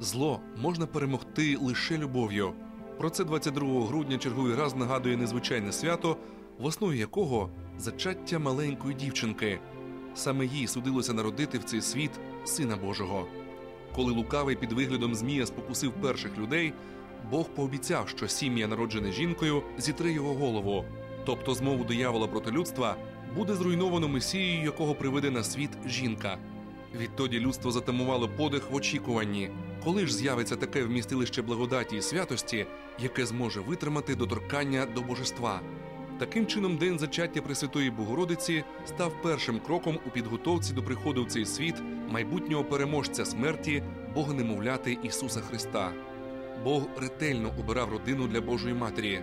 Зло можна перемогти лише любов'ю. Про це 22 грудня черговий раз нагадує незвичайне свято, в основі якого зачаття маленької дівчинки. Саме їй судилося народити в цей світ Сина Божого. Коли лукавий під виглядом Змія спокусив перших людей, Бог пообіцяв, що сім'я, народжене жінкою, зітре його голову. Тобто змову диявола проти людства буде зруйновано месією, якого приведе на світ жінка. Відтоді людство затамувало подих в очікуванні, коли ж з'явиться таке вмістилище благодаті і святості, яке зможе витримати доторкання до божества. Таким чином, день зачаття Пресвятої Богородиці став першим кроком у підготовці до приходу в цей світ майбутнього переможця смерті, Бога немовляти Ісуса Христа. Бог ретельно обирав родину для Божої Матері.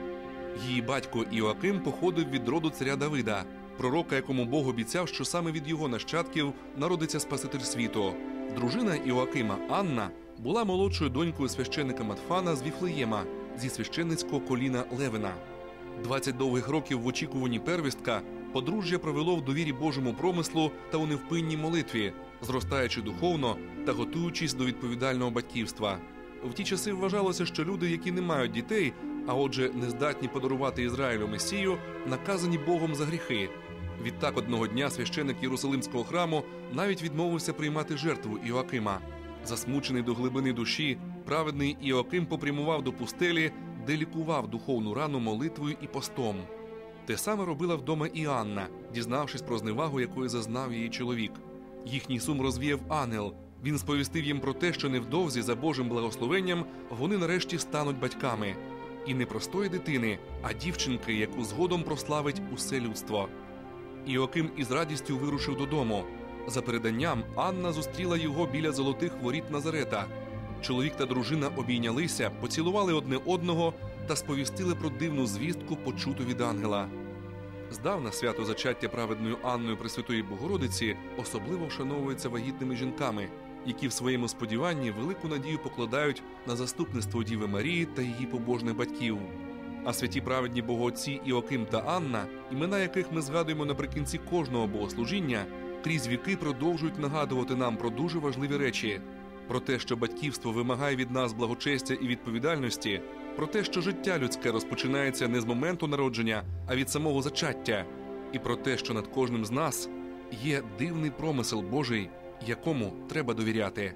Її батько Іоаким походив від роду царя Давида, пророка, якому Бог обіцяв, що саме від його нащадків народиться Спаситель світу. Дружина Іоакима Анна була молодшою донькою священика Матфана з Віфлеєма зі священницького коліна Левина. 20 довгих років в очікуванні первістка подружжя провело в довірі Божому промислу та у невпинній молитві, зростаючи духовно та готуючись до відповідального батьківства. В ті часи вважалося, що люди, які не мають дітей, а отже, не здатні подарувати Ізраїлю Месію, наказані Богом за гріхи. Відтак одного дня священик Єрусалимського храму навіть відмовився приймати жертву Іоакима. Засмучений до глибини душі, праведний Іоаким попрямував до пустелі, де лікував духовну рану молитвою і постом. Те саме робила вдома і Анна, дізнавшись про зневагу, якої зазнав її чоловік. Їхній сум розвіяв ангел. Він сповістив їм про те, що невдовзі за Божим благословенням вони нарешті стануть батьками. І не простої дитини, а дівчинки, яку згодом прославить усе людство. Іоким із радістю вирушив додому. За переданням, Анна зустріла його біля золотих воріт Назарета. Чоловік та дружина обійнялися, поцілували одне одного та сповістили про дивну звістку, почуту від ангела. Здавна свято зачаття праведною Анною Пресвятої Богородиці особливо вшановується вагітними жінками, які в своєму сподіванні велику надію покладають на заступництво Діви Марії та її побожних батьків. А святі праведні богоотці Іоким та Анна, імена яких ми згадуємо наприкінці кожного богослужіння, крізь віки продовжують нагадувати нам про дуже важливі речі: про те, що батьківство вимагає від нас благочестя і відповідальності, про те, що життя людське розпочинається не з моменту народження, а від самого зачаття, і про те, що над кожним з нас є дивний промисел Божий, якому треба довіряти.